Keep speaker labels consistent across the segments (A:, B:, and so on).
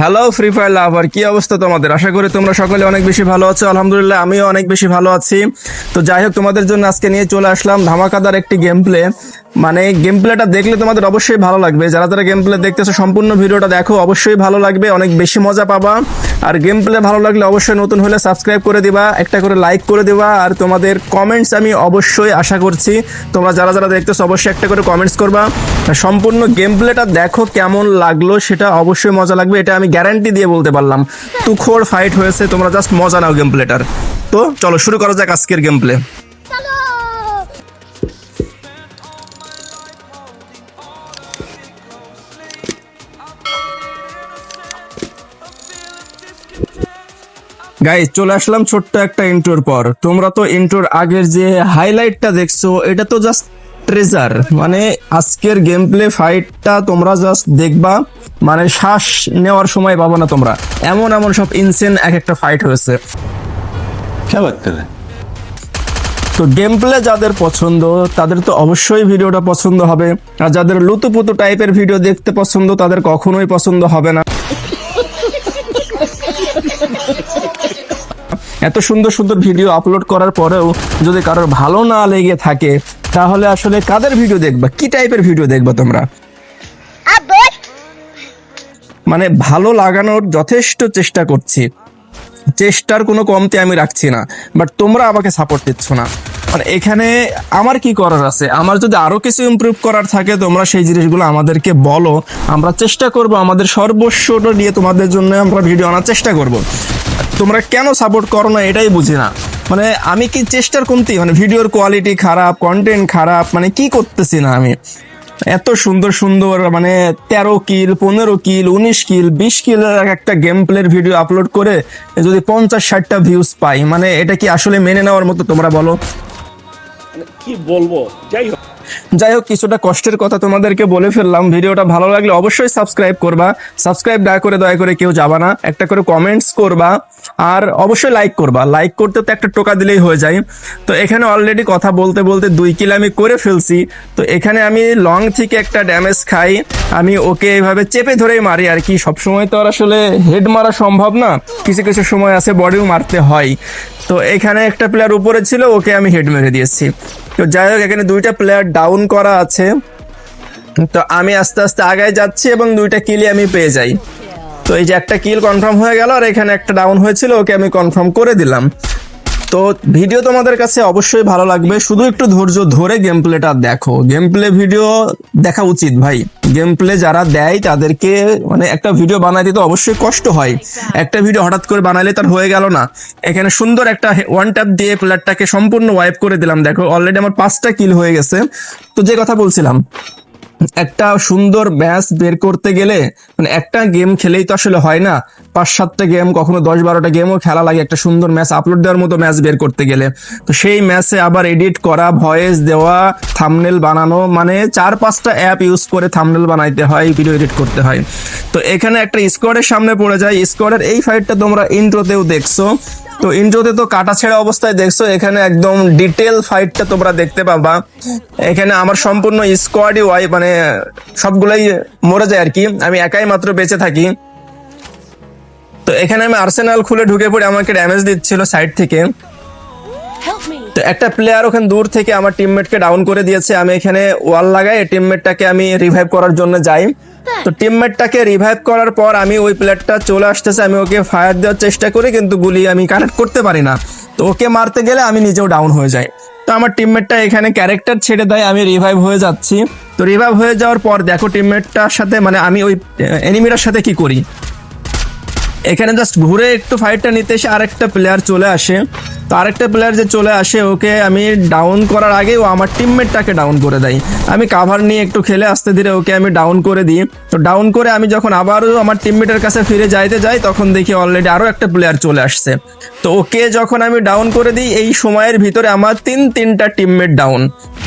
A: Hello free fire লাভার কি অবস্থা তোমাদের? আশা করি তোমরা সকলে অনেক বেশি ভালো আছো। আলহামদুলিল্লাহ, আমিও অনেক বেশি ভালো আছি। তো যাই হোক, তোমাদের জন্য আজকে নিয়ে চলে আসলাম ধামাকাদার একটি গেম প্লে মানে গেম প্লেটা দেখলে তোমাদের অবশ্যই ভালো লাগবে। যারা তারা গেম প্লে দেখতেছো, সম্পূর্ণ ভিডিওটা দেখো, অবশ্যই ভালো লাগবে, অনেক বেশি মজা পাবা। আর গেম প্লে ভালো লাগলে অবশ্যই নতুন হলে সাবস্ক্রাইব করে দিবা, একটা করে লাইক করে দিবা, আর তোমাদের কমেন্টস আমি অবশ্যই আশা করছি, তোমরা যারা যারা দেখতেছো অবশ্যই একটা করে কমেন্টস করবা। সম্পূর্ণ গেম প্লেটা দেখো কেমন লাগল, সেটা অবশ্যই মজা লাগবে, এটা আমি গ্যারান্টি দিয়ে বলতে পারলাম। তুখোর ফাইট হয়েছে, তোমরা জাস্ট মজা নাও গেম প্লেটার তো চলো শুরু করা যাক আজকের গেম প্লে গাইজ চলে আসলাম ছোট্ট একটা ইন্টোর পর। তোমরা তো ইন্টোর আগের যে হাইলাইটটা দেখছ এটা তো জাস্ট ট্রেজার মানে আজকের গেম প্লে ফাইটটা তোমরা জাস্ট দেখবা। মানে শ্বাস নেওয়ার সময় পাবো না তোমরা। এমন এমন সব ইনসেন এক একটা ফাইট হয়েছে। তো গেম প্লে যাদের পছন্দ তাদের তো অবশ্যই ভিডিওটা পছন্দ হবে। আর যাদের লুতুপুতু টাইপের ভিডিও দেখতে পছন্দ তাদের কখনোই পছন্দ হবে না। এত সুন্দর সুন্দর ভিডিও আপলোড করার পরেও যদি কারোর ভালো না লেগে থাকে তাহলে আসলে কাদের ভিডিও দেখবা? কি টাইপের ভিডিও দেখবা তোমরা? মানে ভালো লাগানোর যথেষ্ট চেষ্টা করছি। চেষ্টার কোনো কমতি আমি রাখছি না বাট তোমরা আমাকে সাপোর্ট দিচ্ছ না। মানে এখানে আমার কি করার আছে? আমার যদি আরও কিছু ইমপ্রুভ করার থাকে তোমরা সেই জিনিসগুলো আমাদেরকে বলো। আমরা চেষ্টা করব আমাদের সর্বস্বটা নিয়ে তোমাদের জন্য আমরা ভিডিও আনার চেষ্টা করব। তোমরা কেন সাপোর্ট করো না এটাই বুঝি না। মানে আমি কি চেষ্টার কমতি? মানে ভিডিওর কোয়ালিটি খারাপ কন্টেন্ট খারাপ মানে কি করতেছি না আমি? এত সুন্দর সুন্দর মানে তেরো কিল পনেরো কিল উনিশ কিল বিশ কিল একটা গেম প্লের ভিডিও আপলোড করে যদি পঞ্চাশ ষাটটা ভিউজ পাই মানে এটা কি আসলে মেনে নেওয়ার মতো তোমরা বলো?
B: কি বলব? যাই হোক।
A: যাই হোক, কিছুটা কষ্টের কথা তোমাদেরকে বলে ফেললাম। ভিডিওটা ভালো লাগলে অবশ্যই সাবস্ক্রাইব করবা। সাবস্ক্রাইব না করে দয়া করে কেউ যাবা না। একটা করে কমেন্টস করবা আর অবশ্যই লাইক করবা। লাইক করতে তো একটা টোকা দিলেই হয়ে যায়। তো এখানে অলরেডি কথা বলতে বলতে দুই কিল আমি করে ফেলছি। তো এখানে আমি লং থেকে একটা ড্যামেজ খাই। আমি ওকে এইভাবে চেপে ধরেই মারি আর কি। সবসময় তো আর আসলে হেড মারা সম্ভব না। কিছু কিছু সময় আছে বডিও মারতে হয়। তো এখানে একটা প্লেয়ার উপরে ছিল, ওকে আমি হেড মেরে দিয়েছি। তো যাই হোক, এখানে দুইটা প্লেয়ার ডাউন করা আছে। তো আমি আস্তে আস্তে আগায় যাচ্ছি এবং দুইটা কিলই আমি পেয়ে যাই। তো এই যে একটা কিল কনফার্ম হয়ে গেল, আর এখানে একটা ডাউন হয়েছিল, ওকে আমি কনফার্ম করে দিলাম। তো ভিডিও তোমাদের কাছে অবশ্যই ভালো লাগবে। শুধু একটু ধৈর্য ধরে গেম প্লেটা দেখো। গেম প্লে ভিডিও দেখা উচিত ভাই। গেম প্লে যারা দেয় তাদেরকে মানে একটা ভিডিও বানাই দিতে অবশ্যই কষ্ট হয়। একটা ভিডিও হঠাৎ করে বানালে তার হয়ে গেল না। এখানে সুন্দর একটা ওয়ান ট্যাপ দিয়ে প্লেয়ারটাকে সম্পূর্ণ ওয়াইপ করে দিলাম। দেখো অলরেডি আমার পাঁচটা কিল হয়ে গেছে। তো যে কথা বলছিলাম একটা সুন্দর ম্যাচ বের করতে গেলে মানে একটা গেম খেলেই তো আসলে হয় না। পাঁচ, সাতটা গেম, কখনো দশ, বারোটা গেমও খেলা লাগে একটা সুন্দর ম্যাচ আপলোড দেওয়ার মতো ম্যাচ বের করতে গেলে। তো সেই ম্যাচে আবার এডিট করা ভয়েস দেওয়া থামনেল বানানো মানে চার, পাঁচটা অ্যাপ ইউজ করে থামনেল বানাইতে হয় ভিডিও এডিট করতে হয়। তো এখানে একটা স্কোয়াডের সামনে পড়ে যায়। স্কোয়াডের এই ফাইটটা তোমরা ইন্ট্রোতেও দেখছ। তো ইন্ট্রোতে তো কাটা ছেঁড়া অবস্থায় দেখছ, এখানে একদম ডিটেল ফাইটটা তোমরা দেখতে পাবা। এখানে আমার সম্পূর্ণ স্কোয়াডই ওয়াই মানে সবগুলাই মরে যায় আর কি। আমি একাই মাত্র বেঁচে থাকি। তো এখানে আমি আর্সেনাল খুলে ঢুকে পড়ে আমাকে ড্যামেজ দিচ্ছিল সাইড থেকে! তো একটা প্লেয়ার ওখানে দূর থেকে আমার টিমমেটকে ডাউন করে দিয়েছে। আমি এখানে ওয়াল লাগাই টিমমেটটাকে আমি রিভাইভ করার জন্য যাই। তো টিমমেটটাকে রিভাইভ করার পর আমি ওই প্লেয়ারটা চলে আসতেছে, আমি ওকে ফায়ার দেওয়ার চেষ্টা করি, কিন্তু গুলি আমি কানেক্ট করতে পারি না। তো ওকে মারতে গেলে আমি নিজেও ডাউন হয়ে যাই। তো আমার টিমমেটটা এখানে ক্যারেক্টার ছেড়ে দেয়, আমি রিভাইভ হয়ে যাচ্ছি। তো রিভাইভ হয়ে যাওয়ার পর দেখো টিমমেটটার সাথে মানে আমি ওই এনিমিটার সাথে কি করি? এখানে জাস্ট ঘুরে একটু ফাইটটা নিতে এসে আরেকটা প্লেয়ার চলে আসে। তো আরেকটা প্লেয়ার যে চলে আসে, ওকে আমি ডাউন করার আগে ও আমার টিমমেটটাকে ডাউন করে দেয়। আমি কাভার নিয়ে একটু খেলে আসতে ধীরে ওকে আমি ডাউন করে দিই। তো ডাউন করে আমি যখন আবারও আমার টিমমেটের কাছে ফিরে যাইতে যাই, তখন দেখি অলরেডি আরও একটা প্লেয়ার চলে আসছে। তো ওকে যখন আমি ডাউন করে দিই, এই সময়ের ভিতরে আমার তিন, তিনটা টিমমেট ডাউন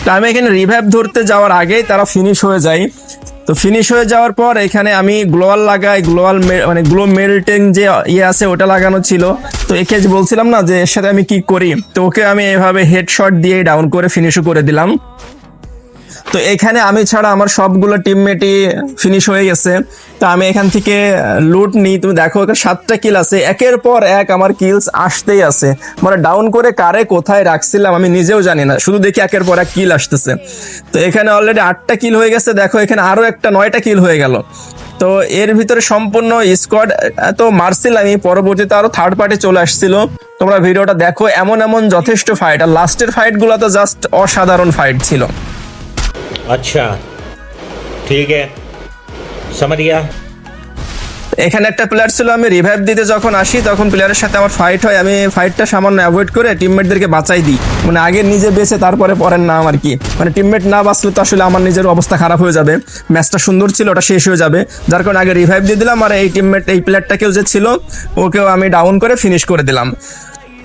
A: তো আমি এখানে রিভাইভ ধরতে যাওয়ার আগেই তারা ফিনিশ হয়ে যায়। তো ফিনিশ হয়ে যাওয়ার পর এখানে আমি গ্লোয়াল লাগাই গ্লোয়াল মানে গ্লো মেল্টিং যে ইয়ে আছে, ওটা লাগানো ছিল। তো একে বলছিলাম না যে এর সাথে আমি কি করি? তো ওকে আমি এভাবে হেডশট দিয়ে ডাউন করে ফিনিশও করে দিলাম। তো এখানে আমি ছাড়া আমার সবগুলো টিমমেটই ফিনিশ হয়ে গেছে। তো আমি এখান থেকে লুট নিই। তুমি দেখো সাতটা কিল আছে। একের পর এক আমার কিলস আসতেই আছে। মানে ডাউন করে কারে কোথায় রাখছিলাম আমি নিজেও জানি না। শুধু দেখি একের পর এক কিল আসতেছে। তো এখানে অলরেডি আটটা কিল হয়ে গেছে। দেখো, এখানে আরও একটা নয়টা কিল হয়ে গেল। তো এর ভিতরে সম্পূর্ণ স্কোয়াড তো মারছিলাম আমি পরবর্তীতে আরো থার্ড পার্টি চলে আসছিল তোমরা ভিডিওটা দেখো এমন এমন যথেষ্ট ফাইট আর লাস্টের ফাইট গুলো তো জাস্ট অসাধারণ ফাইট ছিল
C: अच्छा ठीक है समझ गया
A: এখানে একটা প্লেয়ার ছিল, আমি রিভাইভ দিতে যখন আসি, তখন প্লেয়ারের সাথে আমার ফাইট হয়, আমি ফাইটটা সামান্য অ্যাভয়েড করে টিমমেটদেরকে বাঁচাই দিই। মানে আগে নিজে বেঁচে, তারপরে পরের নাম আর কি। মানে টিমমেট না বাঁচলে তো আসলে আমার নিজের অবস্থা খারাপ হয়ে যাবে। ম্যাচটা সুন্দর ছিল, ওটা শেষ হয়ে যাবে। যার কারণে আগে রিভাইভ দিয়ে দিলাম, আর এই টিমমেট এই প্লেয়ারটাকেও যে ছিল, ওকেও আমি ডাউন করে ফিনিশ করে দিলাম।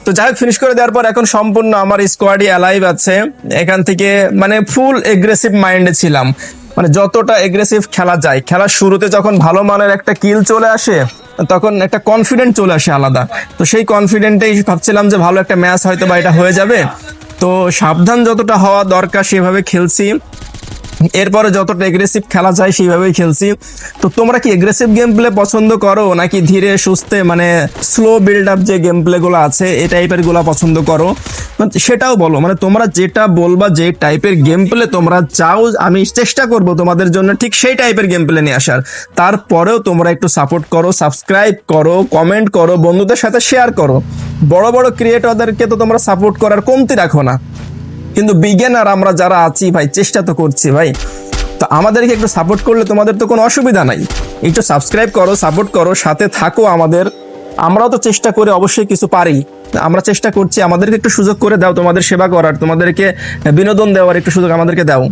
A: তো যাই হোক ফিনিশ করে দেওয়ার পর এখন সম্পূর্ণ আমার স্কোয়াডই অ্যালাইভ আছে। এখান থেকে মানে ফুল এগ্রেসিভ মাইন্ডে ছিলাম। মানে যতটা এগ্রেসিভ খেলা যায়, খেলার শুরুতে যখন ভালো মানের একটা কিল চলে আসে, তখন একটা কনফিডেন্ট চলে আসে আলাদা। তো সেই কনফিডেন্টেই ভাবছিলাম যে ভালো একটা ম্যাচ হয়তো বা এটা হয়ে যাবে। তো সাবধান যতটা হওয়া দরকার সেভাবে খেলছি। এরপরে যতটা এগ্রেসিভ খেলা যায় সেইভাবেই খেলছি। তো তোমরা কি এগ্রেসিভ গেম প্লে পছন্দ করো, নাকি ধীরে সুস্থে মানে স্লো বিল্ড আপ যে গেম প্লে গুলো আছে, এই টাইপেরগুলো পছন্দ করো? মানে সেটাও বলো মানে তোমরা যেটা বলবা যে টাইপের গেম প্লে তোমরা চাও, আমি চেষ্টা করব তোমাদের জন্য ঠিক সেই টাইপের গেম প্লে নিয়ে আসার। তারপরেও তোমরা একটু সাপোর্ট করো সাবস্ক্রাইব করো কমেন্ট করো, বন্ধুদের সাথে শেয়ার করো। বড় বড় ক্রিয়েটরদেরকে তো তোমরা সাপোর্ট করার কমতি রাখো না। কিন্তু বিজ্ঞানার আমরা যারা আছি ভাই, চেষ্টা তো করছি ভাই। তো আমাদেরকে একটু সাপোর্ট করলে তোমাদের তো কোনো অসুবিধা নাই। একটু সাবস্ক্রাইব করো সাপোর্ট করো, সাথে থাকো আমাদের। আমরাও তো চেষ্টা করে অবশ্যই কিছু পারি। আমরা চেষ্টা করছি, আমাদেরকে একটু সুযোগ করে দাও তোমাদের সেবা করার, তোমাদেরকে বিনোদন দেওয়ার একটু সুযোগ আমাদেরকে দাও।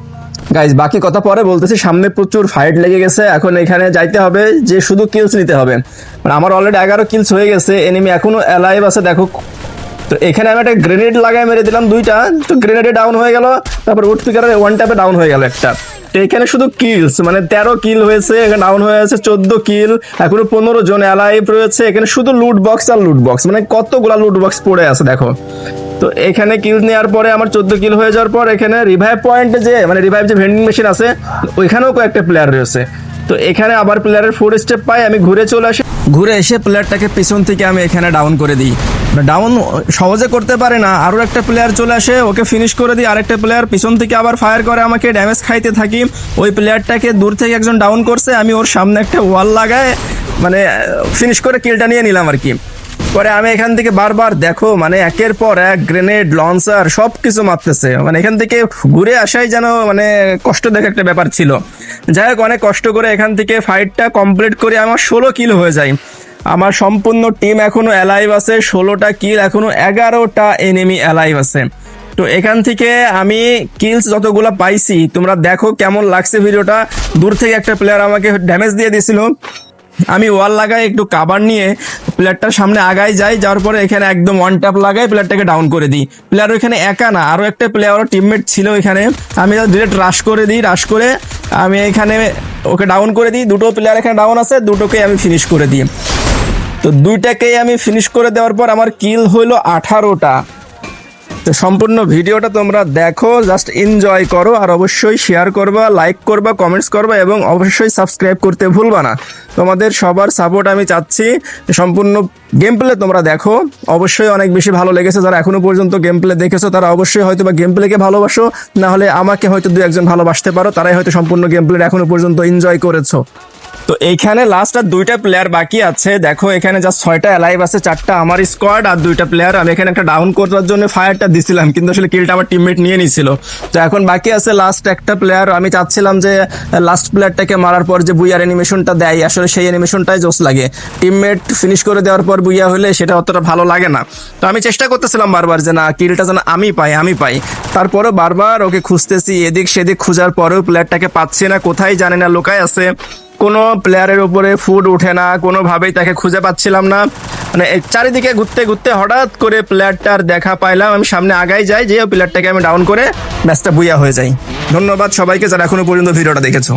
A: গাইজ বাকি কথা পরে বলতেছি, সামনে প্রচুর ফাইট লেগে গেছে, এখন এখানে যাইতে হবে, যে শুধু কিলস নিতে হবে। মানে আমার অলরেডি এগারো কিলস হয়ে গেছে এনিমি এখনও অ্যালাইভ আছে, দেখো তো এখানে আমি একটা গ্রেনেড লাগাই মেরে দিলাম দুইটা, তো গ্রেনেডে ডাউন হয়ে গেল, তারপর উড পিকারের ওয়ান ট্যাপে ডাউন হয়ে গেল একটা। তো এখানে শুধু কিলস মানে তেরো কিল হয়েছে, এখানে ডাউন হয়ে আছে চোদ্দ কিল এখনও পনেরো জন অ্যালাইভ রয়েছে, এখানে শুধু লুট বক্স আর লুট বক্স মানে কতগুলা লুট বক্স পড়ে আছে দেখো। তো এখানে কিল নেওয়ার পরে আমার চোদ্দ কিল হয়ে যাওয়ার পর এখানে রিভাইভ পয়েন্টে যে মানে রিভাইভ যে ভেন্ডিং মেশিন আছে, ওইখানেও কয়েকটা প্লেয়ার রয়েছে। তো এখানে আবার প্লেয়ারের ফোর স্টেপ পাই, আমি ঘুরে চলে আসি। ঘুরে এসে প্লেয়ারটাকে পিছন থেকে আমি এখানে ডাউন করে দিই। ডাউন সহজে করতে পারে না, আরও একটা প্লেয়ার চলে আসে, ওকে ফিনিশ করে দিই। আরেকটা প্লেয়ার পিছন থেকে আবার ফায়ার করে আমাকে ড্যামেজ খাইতে থাকি। ওই প্লেয়ারটাকে দূর থেকে একজন ডাউন করছে, আমি ওর সামনে একটা ওয়াল লাগায় মানে ফিনিশ করে কিলটা নিয়ে নিলাম আর কি। পরে আমি এখান থেকে বারবার দেখো মানে একের পর এক গ্রেনেড লঞ্চার সব কিছু মারতেছে। মানে এখান থেকে ঘুরে আসাই যেন মানে কষ্ট দেখে একটা ব্যাপার ছিল। যাই হোক, অনেক কষ্ট করে এখান থেকে ফাইটটা কমপ্লিট করে। আমার ষোলো কিল হয়ে যায়। আমার সম্পূর্ণ টিম এখনও অ্যালাইভ আছে। ষোলোটা কিল এখনও এগারোটা এনিমি অ্যালাইভ আছে। তো এখান থেকে আমি কিলস যতগুলো পাইছি, তোমরা দেখো কেমন লাগছে ভিডিওটা। দূর থেকে একটা প্লেয়ার আমাকে ড্যামেজ দিয়ে দিয়েছিল আমি ওয়াল লাগাই, একটু কাবার নিয়ে প্লেয়ারটার সামনে আগাই যাই। যাওয়ার পরে এখানে একদম ওয়ান ট্যাপ লাগাই প্লেয়ারটাকে ডাউন করে দিই। প্লেয়ার ওইখানে একা না আরও একটা প্লেয়ার টিমমেট ছিল এখানে। আমি ডিরেক্ট রাশ করে দিই রাশ করে আমি এখানে ওকে ডাউন করে দিই। দুটো প্লেয়ার এখানে ডাউন আছে, দুটোকে আমি ফিনিশ করে দিই। তো দুইটাকেই আমি ফিনিশ করে দেওয়ার পর আমার কিল হইল আঠারোটা। তো সম্পূর্ণ ভিডিওটা তোমরা দেখো জাস্ট এনজয় করো, আর অবশ্যই শেয়ার করবা লাইক করবা কমেন্টস করবা, এবং অবশ্যই সাবস্ক্রাইব করতে ভুলবা না। তোমাদের সবার সাপোর্ট আমি চাচ্ছি। সম্পূর্ণ গেম প্লে তোমরা দেখো। অবশ্যই অনেক বেশি ভালো লেগেছে যারা এখনও পর্যন্ত গেম প্লে দেখেছ, তারা অবশ্যই হয়তো বা গেম প্লেকে ভালোবাসো, না হলে আমাকে হয়তো দু একজন ভালোবাসতে পারো, তারাই হয়তো সম্পূর্ণ গেম প্লে এখনও পর্যন্ত এনজয় করেছ। তো এইখানে লাস্ট আর দুইটা প্লেয়ার বাকি আছে। দেখো, এখানে যা ছয়টা অ্যালাইভ আছে, চারটা আমার স্কোয়াড আর দুইটা প্লেয়ার আমি এখানে একটা ডাউন করার জন্য ফায়ারটা দিছিলাম, কিন্তু আসলে কিলটা আমার টিমমেট নিয়ে নিছিল। তো এখন বাকি আছে লাস্ট একটা প্লেয়ার আমি চাচ্ছিলাম যে লাস্ট প্লেয়ারটাকে মারার পর যে বুইয়ার অ্যানিমেশনটা দেয়, আসলে সেই অ্যানিমেশনটাই জোস লাগে। টিমমেট ফিনিশ করে দেওয়ার পর বুইয়া হলে সেটা অতটা ভালো লাগে না। তো আমি চেষ্টা করতেছিলাম বারবার যে, না কিলটা যেন আমি পাই আমি পাই। তারপরেও বারবার ওকে খুঁজতেছি, এদিক সেদিক খোঁজার পরেও প্লেয়ারটাকে পাচ্ছি না। কোথায় জানি না, লোকায় আছে। কোনো প্লেয়ারের উপরে ফুড ওঠে না, কোনোভাবেই তাকে খুঁজে পাচ্ছিলাম না। মানে চারিদিকে ঘুরতে ঘুরতে হঠাৎ করে প্লেয়ারটার দেখা পাইলাম। আমি সামনে আগাই যাই যে প্লেয়ারটাকে আমি ডাউন করে ম্যাচটা বুইয়া হয়ে যাই। ধন্যবাদ সবাইকে যারা এখনও পর্যন্ত ভিডিওটা দেখেছ।